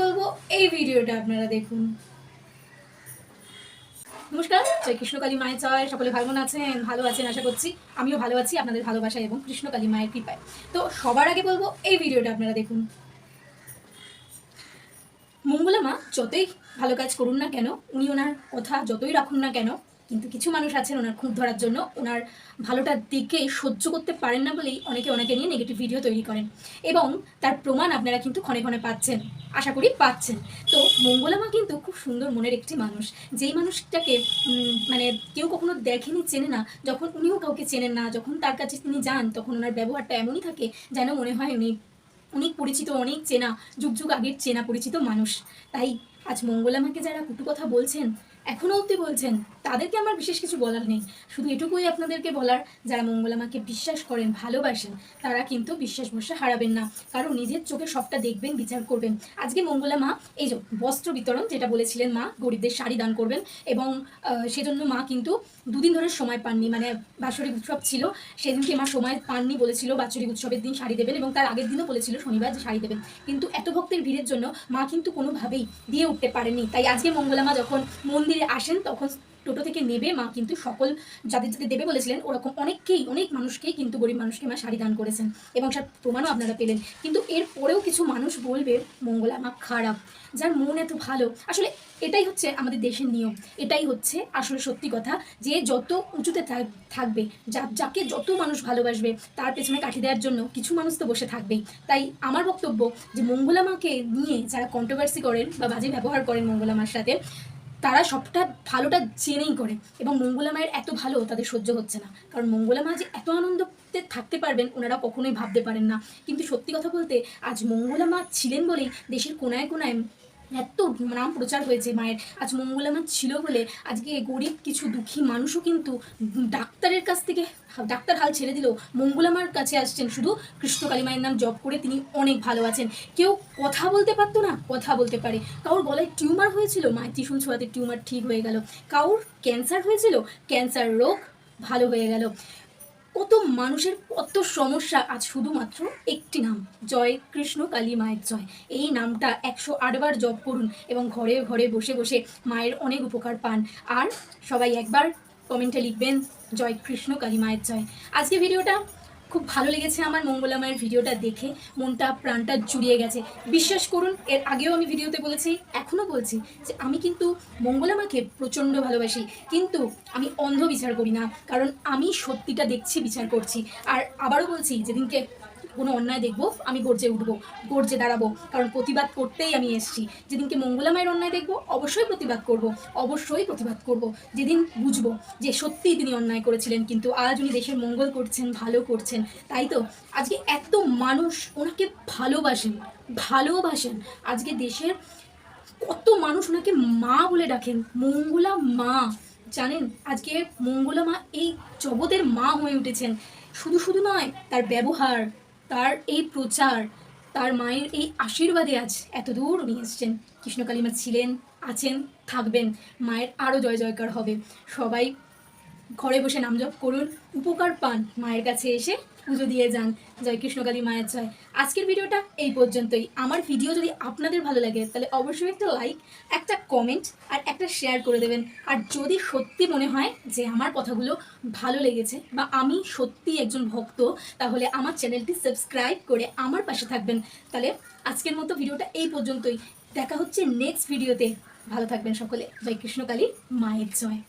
বলব, এই ভিডিওটা আপনারা দেখুন। নমস্কার, জয় কৃষ্ণকালী মায়ের জয়। সকলে ভালো আছেন? ভালো আছেন, আশা করছি। আমিও ভালো আছি, আপনাদের ভালোবাসা এবং কৃষ্ণকালী মায়ের কৃপায়। তো সবার আগে বলব, এই ভিডিওটা আপনারা দেখুন। মঙ্গলা মা যতই ভালো কাজ করুন না কেন, উনি ওনার কথা যতই রাখুন না কেন কিন্তু কিছু মানুষ আছেন ওনার খুঁত ধরার জন্য। ওনার ভালোটার দিকে সহ্য করতে পারেন না বলেই অনেকে ওনাকে নিয়ে নেগেটিভ ভিডিও তৈরি করেন। এবং তার প্রমাণ আপনারা কিন্তু ক্ষণে ক্ষণে পাচ্ছেন। আশা করি পাচ্ছেন। তো মঙ্গলা মা কিন্তু খুব সুন্দর মনের একটি মানুষ। যেই মানুষটাকে মানে কেউ কখনো দেখেনি, চেনে না, যখন উনিও কাউকে চেনেন না, যখন তার কাছে তিনি যান, তখন ওনার ব্যবহারটা এমনই থাকে যেন মনে হয় উনি অনেক পরিচিত অনেক চেনা, যুগ যুগ আগের চেনা পরিচিত মানুষ। তাই আজ মঙ্গলামাকে যারা কুটু কথা বলছেন এখনও অবধি বলছেন, তাদেরকে আমার বিশেষ কিছু বলার নেই। শুধু এটুকুই আপনাদেরকে বলার, যারা মঙ্গলামাকে বিশ্বাস করেন, ভালোবাসেন, তারা কিন্তু বিশ্বাস ভরসা হারাবেন না। কারণ নিজের চোখে সবটা দেখবেন, বিচার করবেন। আজকে মঙ্গলা মা, এই যে বস্ত্র বিতরণ যেটা বলেছিলেন মা, গরিবদের শাড়ি দান করবেন এবং সেজন্য মা কিন্তু দুদিন ধরে সময় পাননি মানে বাৎসরিক উৎসব ছিল, সেদিনকে মা সময় পাননি বলেছিল, বাৎসরিক উৎসবের দিন শাড়ি দেবেন এবং তার আগের দিনও বলেছিল শনিবার যে শাড়ি দেবেন। কিন্তু এত ভক্তের ভিড়ের জন্য মা কিন্তু কোনোভাবেই দিয়ে উঠতে পারেনি তাই আজকে মঙ্গলা মা যখন মন্দিরে আসেন, তখন টোটো থেকে নেবে। মা কিন্তু সকল যাদের যাদের দেবে বলেছিলেন, ওরকম অনেককেই, অনেক মানুষকেই কিন্তু গরিব মানুষকে মা শাড়ি দান করেছেন এবং তার প্রমাণও আপনারা পেলেন। কিন্তু এর পরেও কিছু মানুষ বলবে, মঙ্গলা, মা খারাপ। যার মন এত ভালো। আসলে এটাই হচ্ছে আমাদের দেশের নিয়ম। এটাই হচ্ছে আসলে সত্যি কথা যে যত উঁচুতে থাক- থাকবে, যা, যাকে যত মানুষ ভালোবাসবে, তার পেছনে কাঠি দেওয়ার জন্য কিছু মানুষ তো বসে থাকবেই। তাই আমার বক্তব্য যে মঙ্গলা মাকে নিয়ে যারা কন্ট্রোভার্সি করেন বা বাজে ব্যবহার করেন মঙ্গলা মার সাথে তারা সবটা ভালোটা জেনেই করে এবং মঙ্গলা মায়ের এত ভালো তাদের সহ্য হচ্ছে না। কারণ মঙ্গলা মা যে এত আনন্দতে থাকতে পারবেন ওনারা কখনোই ভাবতে পারেন না। কিন্তু সত্যি কথা বলতে আজ মঙ্গলা মা ছিলেন বলেই দেশের কোনায় কোনায় এত নাম প্রচার হয়েছে মায়ের। আজ মঙ্গলা মা ছিল বলে আজকে গরিব কিছু দুঃখী মানুষও কিন্তু ডাক্তারের কাছ থেকে ডাক্তার হাল ছেড়ে দিলেও মঙ্গলামার কাছে আসছেন। শুধু কৃষ্ণকালী মায়ের নাম জপ করে তিনি অনেক ভালো আছেন। কেউ কথা বলতে পারতো না, কথা বলতে পারে। কারোর গলায় টিউমার হয়েছিল, মায়ের ত্রিশুল ছোঁয়াতে টিউমার ঠিক হয়ে গেল। কারোর ক্যান্সার হয়েছিল, ক্যান্সার রোগ ভালো হয়ে গেল। কত মানুষের কত সমস্যা। আজ শুধুমাত্র একটি নাম, জয় কৃষ্ণ কালী মায়ের জয়। এই নামটা একশো আটবার জপ করুন এবং ঘরে ঘরে বসে বসে মায়ের অনেক উপকার পান। আর সবাই একবার কমেন্টে লিখবেন, জয় কৃষ্ণ কালী মায়ের জয়। আজকে ভিডিওটা খুব ভালো লেগেছে আমার মঙ্গলা মায়ের ভিডিওটা দেখে। মনটা, প্রাণটা জুড়িয়ে গেছে। বিশ্বাস করুন, এর আগেও আমি ভিডিওতে বলেছি, এখনও বলছি যে আমি কিন্তু মঙ্গলা মাকে প্রচণ্ড ভালোবাসি। কিন্তু আমি অন্ধ বিচার করি না, কারণ আমি সত্যিটা দেখছি, বিচার করছি। আর আবারও বলছি, যেদিনকে কোনো অন্যায় দেখব, আমি গর্জে উঠবো, গর্জে দাঁড়াবো। কারণ প্রতিবাদ করতেই আমি এসেছি। যেদিনকে মঙ্গলা মায়ের অন্যায় দেখব, অবশ্যই প্রতিবাদ করব, অবশ্যই প্রতিবাদ করব। যেদিন বুঝব যে সত্যিই তিনি অন্যায় করেছিলেন, কিন্তু আজ উনি দেশের মঙ্গল করছেন, ভালো করছেন। তাই তো? আজকে এত মানুষ ওনাকে ভালোবাসেন ভালোবাসেন। আজকে দেশের কত মানুষ ওনাকে মা বলে ডাকেন, মঙ্গলা মা। জানেন, আজকে মঙ্গলা মা এই জগতের মা হয়ে উঠেছেন। শুধু শুধু নয়, তার ব্যবহার তার এই প্রচার, তার মায়ের এই আশীর্বাদে আজ এত দূর উনি এসছেন। কৃষ্ণকালীমা ছিলেন, আছেন, থাকবেন। মায়ের আরও জয় জয়কার হবে। সবাই ঘরে বসে নাম জপ করুন, উপকার পান, মায়ের কাছে এসে পুজো দিয়ে যান। জয় কৃষ্ণকালী মায়ের জয়। আজকের ভিডিওটা এই পর্যন্তই। আমার ভিডিও যদি আপনাদের ভালো লাগে, তাহলে অবশ্যই একটা লাইক একটা কমেন্ট আর একটা শেয়ার করে দেবেন। আর যদি সত্যি মনে হয় যে আমার কথাগুলো ভালো লেগেছে বা আমি সত্যি একজন ভক্ত, তাহলে আমার চ্যানেলটি সাবস্ক্রাইব করে আমার পাশে থাকবেন। তাহলে আজকের মতো ভিডিওটা এই পর্যন্তই। দেখা হচ্ছে নেক্সট ভিডিওতে ভালো থাকবেন সকলে। জয় কৃষ্ণকালী মায়ের জয়।